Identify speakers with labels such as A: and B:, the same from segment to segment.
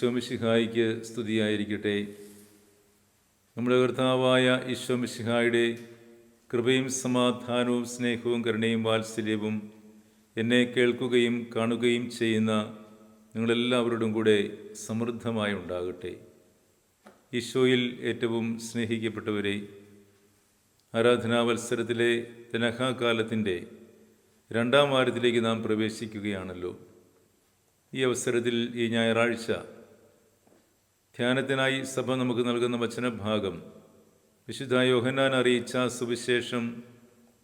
A: ഈശോമിശിഹായിക്ക് സ്തുതിയായിരിക്കട്ടെ. നമ്മുടെ കർത്താവായ ഈശോമിശിഹായുടെ കൃപയും സമാധാനവും സ്നേഹവും കരുണയും വാത്സല്യവും എന്നെ കേൾക്കുകയും കാണുകയും ചെയ്യുന്ന നിങ്ങളെല്ലാവരോടും കൂടെ സമൃദ്ധമായി ഉണ്ടാകട്ടെ. ഈശോയിൽ ഏറ്റവും സ്നേഹിക്കപ്പെട്ടവരെ ആരാധനാവത്സരത്തിലെ തനഹാകാലത്തിന്റെ രണ്ടാം വാരത്തിലേക്ക് നാം പ്രവേശിക്കുകയാണല്ലോ. ഈ അവസരത്തിൽ ഈ ഞായറാഴ്ച ധ്യാനത്തിനായി സഭ നമുക്ക് നൽകുന്ന വചനഭാഗം. വിശുദ്ധ യോഹന്നാൻ അറിയിച്ച സുവിശേഷം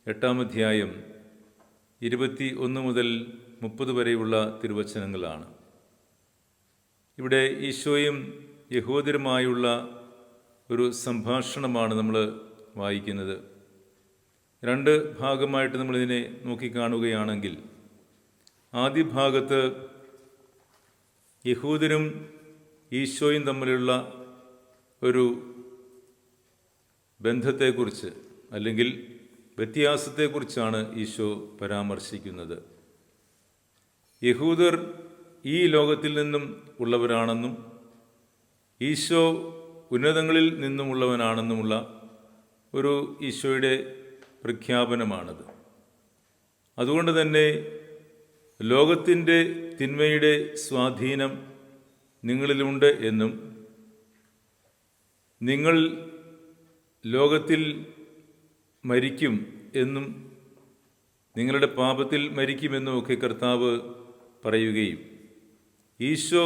A: എട്ടാം അധ്യായം ഇരുപത്തി ഒന്ന് മുതൽ മുപ്പത് വരെയുള്ള തിരുവചനങ്ങളാണ്. ഇവിടെ ഈശോയും യഹോദരുമായുള്ള ഒരു സംഭാഷണമാണ് നമ്മൾ വായിക്കുന്നത്. രണ്ട് ഭാഗമായിട്ട് നമ്മളിതിനെ നോക്കിക്കാണുകയാണെങ്കിൽ ആദ്യ ഭാഗത്ത് യഹൂദരും ഈശോയും തമ്മിലുള്ള ഒരു ബന്ധത്തെക്കുറിച്ച് അല്ലെങ്കിൽ വ്യത്യാസത്തെക്കുറിച്ചാണ് ഈശോ പരാമർശിക്കുന്നത്. യഹൂദർ ഈ ലോകത്തിൽ നിന്നും ഉള്ളവരാണെന്നും ഈശോ ഉന്നതങ്ങളിൽ നിന്നുമുള്ളവനാണെന്നുമുള്ള ഒരു ഈശോയുടെ പ്രഖ്യാപനമാണത്. അതുകൊണ്ട് തന്നെ ലോകത്തിന്റെ തിന്മയുടെ സ്വാധീനം നിങ്ങളിലുണ്ട് എന്നും നിങ്ങൾ ലോകത്തിൽ മരിക്കും എന്നും നിങ്ങളുടെ പാപത്തിൽ മരിക്കുമെന്നും ഒക്കെ കർത്താവ് പറയുകയും ഈശോ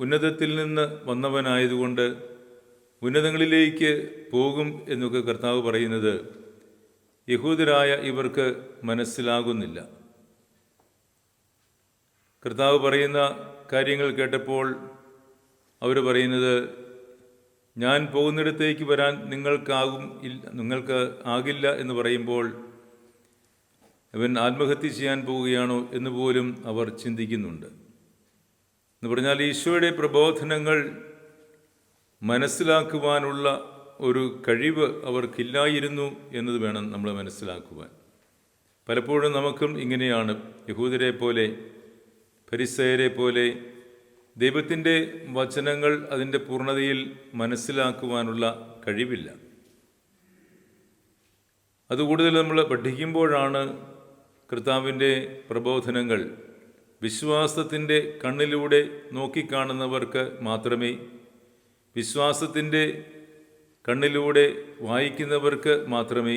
A: ഉന്നതത്തിൽ നിന്ന് വന്നവനായതുകൊണ്ട് ഉന്നതങ്ങളിലേക്ക് പോകും എന്നൊക്കെ കർത്താവ് പറയുന്നത് യഹൂദരായ ഇവർക്ക് മനസ്സിലാകുന്നില്ല. കർത്താവ് പറയുന്ന കാര്യങ്ങൾ കേട്ടപ്പോൾ അവർ പറയുന്നത് ഞാൻ പോകുന്നിടത്തേക്ക് വരാൻ നിങ്ങൾക്കാകും ഇല്ല നിങ്ങൾക്ക് ആകില്ല എന്ന് പറയുമ്പോൾ അവൻ ആത്മഹത്യ ചെയ്യാൻ പോവുകയാണോ എന്ന് പോലും അവർ ചിന്തിക്കുന്നുണ്ട്. എന്ന് പറഞ്ഞാൽ ഈശോയുടെ പ്രബോധനങ്ങൾ മനസ്സിലാക്കുവാനുള്ള ഒരു കഴിവ് അവർക്കില്ലായിരുന്നു എന്നത് വേണം നമ്മൾ മനസ്സിലാക്കുവാൻ. പലപ്പോഴും നമുക്കും ഇങ്ങനെയാണ്. യഹൂദരെ പോലെ പരിസയരെ പോലെ ദൈവത്തിന്റെ വചനങ്ങൾ അതിന്റെ പൂർണതയിൽ മനസ്സിലാക്കുവാനുള്ള കഴിവില്ല. അത് കൂടുതൽ നമ്മൾ പഠിക്കുമ്പോഴാണ് കർത്താവിന്റെ പ്രബോധനങ്ങൾ വിശ്വാസത്തിന്റെ കണ്ണിലൂടെ നോക്കിക്കാണുന്നവർക്ക് മാത്രമേ വിശ്വാസത്തിന്റെ കണ്ണിലൂടെ വായിക്കുന്നവർക്ക് മാത്രമേ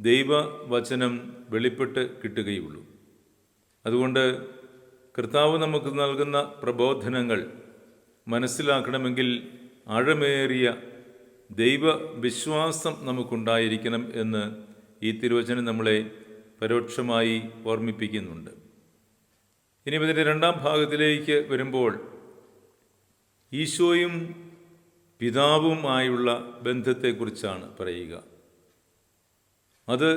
A: ദൈവവചനം വെളിപ്പെട്ട് കിട്ടുകയുള്ളൂ. അതുകൊണ്ട് കർത്താവ് നമുക്ക് നൽകുന്ന പ്രബോധനങ്ങൾ മനസ്സിലാക്കണമെങ്കിൽ ആഴമേറിയ ദൈവവിശ്വാസം നമുക്കുണ്ടായിരിക്കണം എന്ന് ഈ തിരുവചനം നമ്മളെ പരോക്ഷമായി ഓർമ്മിപ്പിക്കുന്നുണ്ട്. ഇനി ഇതിന്റെ രണ്ടാം ഭാഗത്തിലേക്ക് വരുമ്പോൾ ഈശോയും പിതാവുമായുള്ള ബന്ധത്തെക്കുറിച്ചാണ് പറയുക. അത്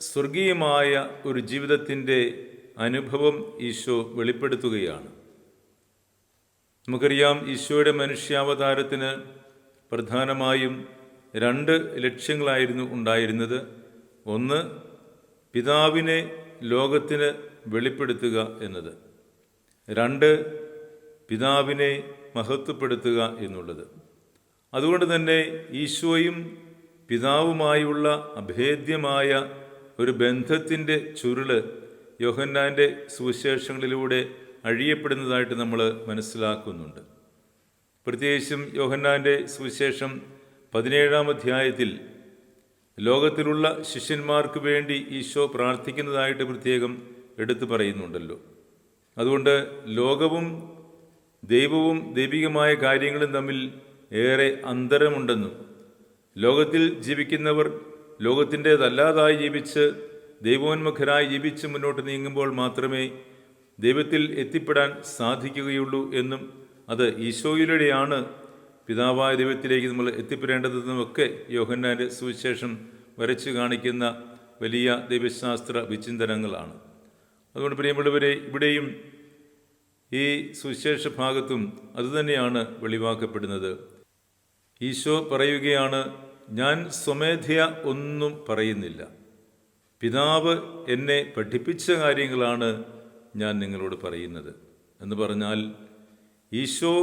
A: സ്വർഗീയമായ ഒരു ജീവിതത്തിന്റെ അനുഭവം ഈശോ വെളിപ്പെടുത്തുകയാണ്. നമുക്കറിയാം ഈശോയുടെ മനുഷ്യാവതാരത്തിന് പ്രധാനമായും രണ്ട് ലക്ഷ്യങ്ങളായിരുന്നു ഉണ്ടായിരുന്നത്. ഒന്ന് പിതാവിനെ ലോകത്തിന് വെളിപ്പെടുത്തുക എന്നത്. രണ്ട് പിതാവിനെ മഹത്വപ്പെടുത്തുക എന്നുള്ളത്. അതുകൊണ്ട് തന്നെ ഈശോയും പിതാവുമായുള്ള അഭേദ്യമായ ഒരു ബന്ധത്തിന്റെ ചുരുൾ യോഹന്നാന്റെ സുവിശേഷങ്ങളിലൂടെ അഴിയപ്പെടുന്നതായിട്ട് നമ്മൾ മനസ്സിലാക്കുന്നുണ്ട്. പ്രത്യേകിച്ചും യോഹന്നാന്റെ സുവിശേഷം പതിനേഴാം അധ്യായത്തിൽ ലോകത്തിലുള്ള ശിഷ്യന്മാർക്ക് വേണ്ടി ഈശോ പ്രാർത്ഥിക്കുന്നതായിട്ട് പ്രത്യേകം എടുത്തു പറയുന്നുണ്ടല്ലോ. അതുകൊണ്ട് ലോകവും ദൈവവും ദൈവികമായ കാര്യങ്ങളും തമ്മിൽ ഏറെ അന്തരമുണ്ടെന്നും ലോകത്തിൽ ജീവിക്കുന്നവർ ലോകത്തിന്റേതല്ലാതായി ജീവിച്ച് ദൈവോന്മുഖരായി ജീവിച്ച് മുന്നോട്ട് നീങ്ങുമ്പോൾ മാത്രമേ ദൈവത്തിൽ എത്തിപ്പെടാൻ സാധിക്കുകയുള്ളൂ എന്നും അത് ഈശോയിലൂടെയാണ് പിതാവായ ദൈവത്തിലേക്ക് നമ്മൾ എത്തിപ്പെടേണ്ടതെന്നുമൊക്കെ യോഹന്നാന്റെ സുവിശേഷം വരച്ചു കാണിക്കുന്ന വലിയ ദൈവശാസ്ത്ര വിചിന്തനങ്ങളാണ്. അതുകൊണ്ട് പ്രിയമുള്ളവരെ ഇവിടെയും ഈ സുവിശേഷ ഭാഗത്തും അതുതന്നെയാണ് വെളിവാക്കപ്പെടുന്നത്. ഈശോ പറയുകയാണ് ഞാൻ സ്വമേധയ ഒന്നും പറയുന്നില്ല. പിതാവ് എന്നെ പഠിപ്പിച്ച കാര്യങ്ങളാണ് ഞാൻ നിങ്ങളോട് പറയുന്നത്. എന്ന് പറഞ്ഞാൽ ഈശോ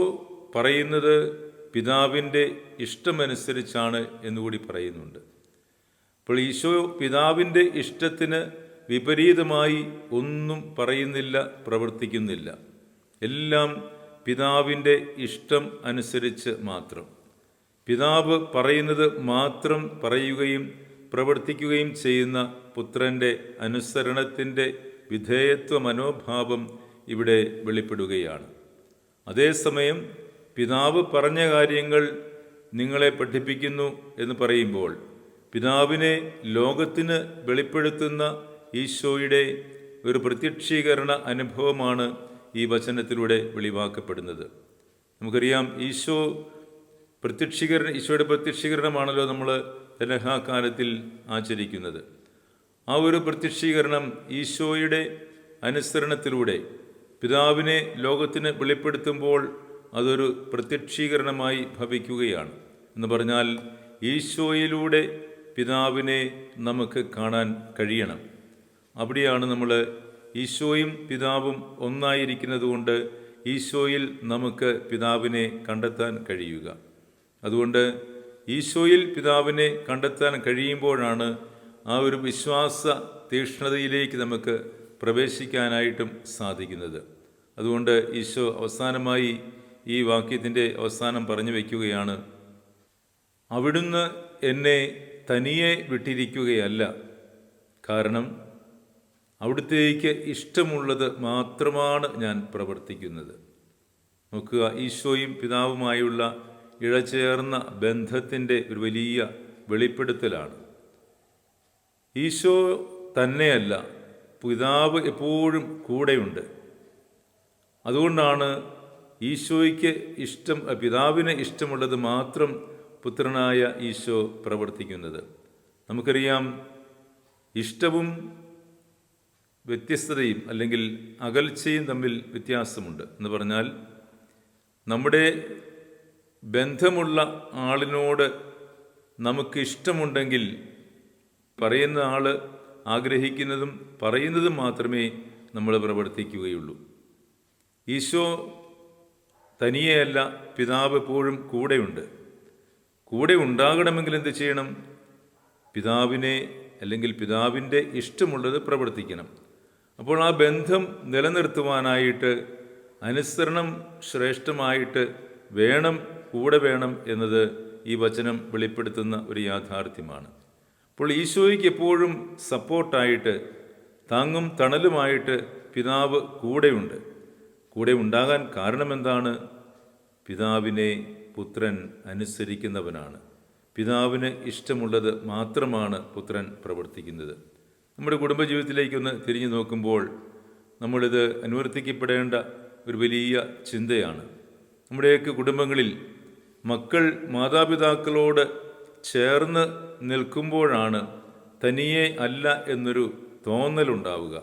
A: പറയുന്നത് പിതാവിന്റെ ഇഷ്ടമനുസരിച്ചാണ് എന്നുകൂടി പറയുന്നുണ്ട്. അപ്പോൾ ഈശോ പിതാവിന്റെ ഇഷ്ടത്തിന് വിപരീതമായി ഒന്നും പറയുന്നില്ല പ്രവർത്തിക്കുന്നില്ല. എല്ലാം പിതാവിന്റെ ഇഷ്ടം അനുസരിച്ച് മാത്രം. പിതാവ് പറയുന്നത് മാത്രം പറയുകയും പ്രവർത്തിക്കുകയും ചെയ്യുന്ന പുത്രന്റെ അനുസരണത്തിന്റെ വിധേയത്വ മനോഭാവം ഇവിടെ വെളിപ്പെടുകയാണ്. അതേസമയം പിതാവ് പറഞ്ഞ കാര്യങ്ങൾ നിങ്ങളെ പഠിപ്പിക്കുന്നു എന്ന് പറയുമ്പോൾ പിതാവിനെ ലോകത്തിന് വെളിപ്പെടുത്തുന്ന ഈശോയുടെ ഒരു പ്രത്യക്ഷീകരണ അനുഭവമാണ് ഈ വചനത്തിലൂടെ വെളിവാക്കപ്പെടുന്നത്. നമുക്കറിയാം ഈശോ പ്രത്യക്ഷീകരണം ഈശോയുടെ പ്രത്യക്ഷീകരണമാണല്ലോ നമ്മൾ തലഹാകാലത്തിൽ ആചരിക്കുന്നത്. ആ ഒരു പ്രത്യക്ഷീകരണം ഈശോയുടെ അനുസരണത്തിലൂടെ പിതാവിനെ ലോകത്തിന് വെളിപ്പെടുത്തുമ്പോൾ അതൊരു പ്രത്യക്ഷീകരണമായി ഭവിക്കുകയാണ്. എന്ന് പറഞ്ഞാൽ ഈശോയിലൂടെ പിതാവിനെ നമുക്ക് കാണാൻ കഴിയണം. അവിടെയാണ് നമ്മൾ ഈശോയും പിതാവും ഒന്നായിരിക്കുന്നത് കൊണ്ട് ഈശോയിൽ നമുക്ക് പിതാവിനെ കണ്ടെത്താൻ കഴിയുക. അതുകൊണ്ട് ഈശോയിൽ പിതാവിനെ കണ്ടെത്താൻ കഴിയുമ്പോഴാണ് ആ ഒരു വിശ്വാസ തീക്ഷ്ണതയിലേക്ക് നമുക്ക് പ്രവേശിക്കാനായിട്ടും സാധിക്കുന്നത്. അതുകൊണ്ട് ഈശോ അവസാനമായി ഈ വാക്യത്തിന്റെ അവസാനം പറഞ്ഞു വയ്ക്കുകയാണ് അവിടുന്ന് എന്നെ തനിയെ വിട്ടിരിക്കുകയല്ല. കാരണം അവിടുത്തേക്ക് ഇഷ്ടമുള്ളത് മാത്രമാണ് ഞാൻ പ്രവർത്തിക്കുന്നത്. നോക്കുക ഈശോയും പിതാവുമായുള്ള ഇഴചേർന്ന ബന്ധത്തിന്റെ ഒരു വലിയ വെളിപ്പെടുത്തലാണ്. ഈശോ തന്നെയല്ല പിതാവ് എപ്പോഴും കൂടെയുണ്ട്. അതുകൊണ്ടാണ് ഈശോയ്ക്ക് ഇഷ്ടം പിതാവിന് ഇഷ്ടമുള്ളത് മാത്രം പുത്രനായ ഈശോ പ്രവർത്തിക്കുന്നത്. നമുക്കറിയാം ഇഷ്ടവും വ്യത്യസ്തതയും അല്ലെങ്കിൽ അകൽച്ചയും തമ്മിൽ വ്യത്യാസമുണ്ട് എന്ന് പറഞ്ഞാൽ നമ്മുടെ ബന്ധമുള്ള ആളിനോട് നമുക്ക് ഇഷ്ടമുണ്ടെങ്കിൽ പറയുന്ന ആൾ ആഗ്രഹിക്കുന്നതും പറയുന്നതും മാത്രമേ നമ്മൾ പ്രവർത്തിക്കുകയുള്ളൂ. ഈശോ തനിയെയല്ല പിതാവ് എപ്പോഴും കൂടെയുണ്ട്. കൂടെ ഉണ്ടാകണമെങ്കിൽ എന്ത് ചെയ്യണം? പിതാവിനെ അല്ലെങ്കിൽ പിതാവിന്റെ ഇഷ്ടമുള്ളത് പ്രവർത്തിക്കണം. അപ്പോൾ ആ ബന്ധം നിലനിർത്തുവാനായിട്ട് അനുസരണം ശ്രേഷ്ഠമായിട്ട് വേണം കൂടെ വേണം എന്നത് ഈ വചനം വെളിപ്പെടുത്തുന്ന ഒരു യാഥാർത്ഥ്യമാണ്. അപ്പോൾ ഈശോയ്ക്ക് എപ്പോഴും സപ്പോർട്ടായിട്ട് താങ്ങും തണലുമായിട്ട് പിതാവ് കൂടെയുണ്ട്. കൂടെ ഉണ്ടാകാൻ കാരണമെന്താണ്? പിതാവിനെ പുത്രൻ അനുസരിക്കുന്നവനാണ്. പിതാവിന് ഇഷ്ടമുള്ളത് മാത്രമാണ് പുത്രൻ പ്രവർത്തിക്കുന്നത്. നമ്മുടെ കുടുംബജീവിതത്തിലേക്കൊന്ന് തിരിഞ്ഞു നോക്കുമ്പോൾ നമ്മളിത് അനുവർത്തിക്കപ്പെടേണ്ട ഒരു വലിയ ചിന്തയാണ്. നമ്മുടെയൊക്കെ കുടുംബങ്ങളിൽ മക്കൾ മാതാപിതാക്കളോട് ചേർന്ന് നിൽക്കുമ്പോഴാണ് തനിയെ അല്ല എന്നൊരു തോന്നലുണ്ടാവുക.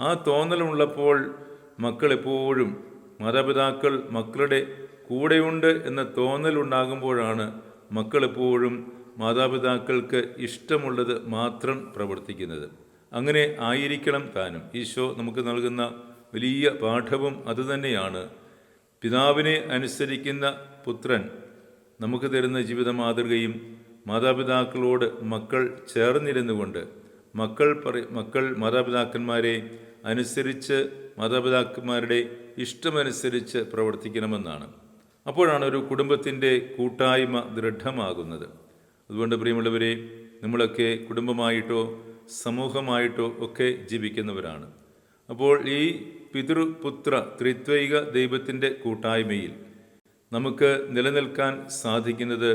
A: ആ തോന്നലുള്ളപ്പോൾ മക്കൾ എപ്പോഴും മാതാപിതാക്കൾ മക്കളുടെ കൂടെയുണ്ട് എന്ന തോന്നലുണ്ടാകുമ്പോഴാണ് മക്കൾ എപ്പോഴും മാതാപിതാക്കൾക്ക് ഇഷ്ടമുള്ളത് മാത്രം പ്രവർത്തിക്കുന്നത്. അങ്ങനെ ആയിരിക്കണം താനും. ഈശോ നമുക്ക് നൽകുന്ന വലിയ പാഠവും അതുതന്നെയാണ്. പിതാവിനെ അനുസരിക്കുന്ന പുത്രൻ നമുക്ക് തരുന്ന ജീവിത മാതൃകയും മാതാപിതാക്കളോട് മക്കൾ ചേർന്നിരുന്നുകൊണ്ട് മക്കൾ പറ മക്കൾ മാതാപിതാക്കന്മാരെ അനുസരിച്ച് മാതാപിതാക്കന്മാരുടെ ഇഷ്ടമനുസരിച്ച് പ്രവർത്തിക്കണമെന്നാണ്. അപ്പോഴാണ് ഒരു കുടുംബത്തിന്റെ കൂട്ടായ്മ ദൃഢമാകുന്നത്. അതുകൊണ്ട് പ്രിയമുള്ളവരെ നമ്മളൊക്കെ കുടുംബമായിട്ടോ സമൂഹമായിട്ടോ ഒക്കെ ജീവിക്കുന്നവരാണ്. അപ്പോൾ ഈ പിതൃപുത്ര ത്രിത്വൈക ദൈവത്തിന്റെ കൂട്ടായ്മയിൽ നമുക്ക് നിലനിൽക്കാൻ സാധിക്കുന്നത്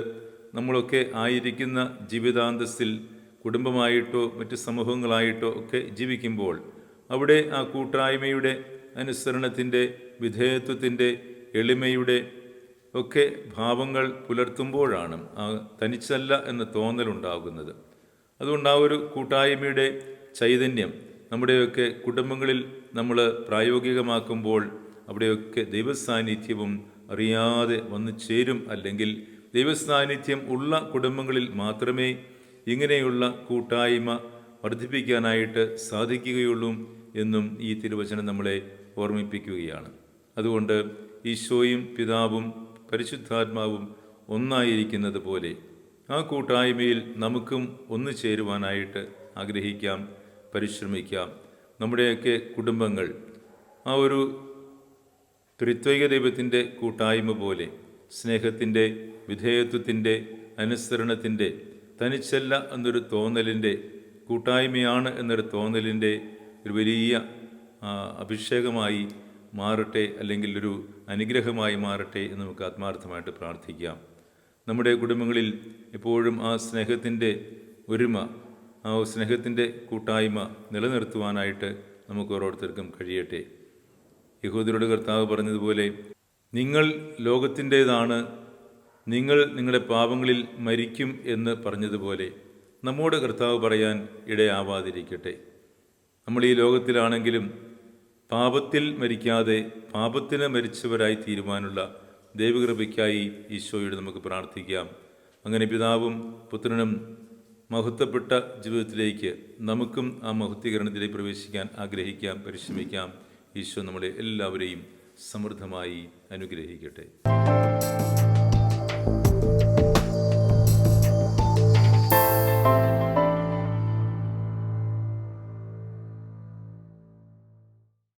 A: നമ്മളൊക്കെ ആയിരിക്കുന്ന ജീവിതാന്തസ്സിൽ കുടുംബമായിട്ടോ മറ്റ് സമൂഹങ്ങളായിട്ടോ ഒക്കെ ജീവിക്കുമ്പോൾ അവിടെ ആ കൂട്ടായ്മയുടെ അനുസരണത്തിന്റെ വിധേയത്വത്തിന്റെ എളിമയുടെ ഒക്കെ ഭാവങ്ങൾ പുലർത്തുമ്പോഴാണ് ആ തനിച്ചല്ല എന്ന തോന്നലുണ്ടാകുന്നത്. അതുകൊണ്ട് ആ ഒരു കൂട്ടായ്മയുടെ ചൈതന്യം നമ്മുടെയൊക്കെ കുടുംബങ്ങളിൽ നമ്മൾ പ്രായോഗികമാക്കുമ്പോൾ അവിടെയൊക്കെ ദൈവസാന്നിധ്യവും അറിയാതെ വന്നു ചേരും അല്ലെങ്കിൽ ദൈവസാന്നിധ്യം ഉള്ള കുടുംബങ്ങളിൽ മാത്രമേ ഇങ്ങനെയുള്ള കൂട്ടായ്മ വർദ്ധിപ്പിക്കാനായിട്ട് സാധിക്കുകയുള്ളൂ എന്നും ഈ തിരുവചനം നമ്മളെ ഓർമ്മിപ്പിക്കുകയാണ്. അതുകൊണ്ട് ഈശോയും പിതാവും പരിശുദ്ധാത്മാവും ഒന്നായിരിക്കുന്നത് പോലെ ആ കൂട്ടായ്മയിൽ നമുക്കും ഒന്നു ചേരുവാനായിട്ട് ആഗ്രഹിക്കാം പരിശ്രമിക്കാം. നമ്മുടെയൊക്കെ കുടുംബങ്ങൾ ആ ഒരു ത്രിത്വൈക ദൈവത്തിന്റെ കൂട്ടായ്മ പോലെ സ്നേഹത്തിന്റെ വിധേയത്വത്തിന്റെ അനുസരണത്തിന്റെ തനിച്ചല്ല എന്നൊരു തോന്നലിന്റെ കൂട്ടായ്മയാണ് എന്നൊരു തോന്നലിന്റെ ഒരു വലിയ അഭിഷേകമായി മാറട്ടെ അല്ലെങ്കിൽ ഒരു അനുഗ്രഹമായി മാറട്ടെ എന്ന് നമുക്ക് ആത്മാർത്ഥമായിട്ട് പ്രാർത്ഥിക്കാം. നമ്മുടെ കുടുംബങ്ങളിൽ എപ്പോഴും ആ സ്നേഹത്തിന്റെ ഒരുമ ആ സ്നേഹത്തിന്റെ കൂട്ടായ്മ നിലനിർത്തുവാനായിട്ട് നമുക്ക് ഓരോരുത്തർക്കും കഴിയട്ടെ. യഹൂദരോട് കർത്താവ് പറഞ്ഞതുപോലെ നിങ്ങൾ ലോകത്തിന്റേതാണ് നിങ്ങൾ നിങ്ങളുടെ പാപങ്ങളിൽ മരിക്കും എന്ന് പറഞ്ഞതുപോലെ നമ്മോട് കർത്താവ് പറയാൻ ഇടയാവാതിരിക്കട്ടെ. നമ്മൾ ഈ ലോകത്തിലാണെങ്കിലും പാപത്തിൽ മരിക്കാതെ പാപത്തിന് മരിച്ചവരായി തീരുവാനുള്ള ദൈവകൃപയ്ക്കായി ഈശോയോട് നമുക്ക് പ്രാർത്ഥിക്കാം. അങ്ങനെ പിതാവും പുത്രനും മഹത്വപ്പെട്ട ജീവിതത്തിലേക്ക് നമുക്കും ആ മഹത്വീകരണത്തിലേക്ക് പ്രവേശിക്കാൻ ആഗ്രഹിക്കാം പരിശ്രമിക്കാം. ഈശോ നമ്മളെ എല്ലാവരെയും സമൃദ്ധമായി അനുഗ്രഹിക്കട്ടെ.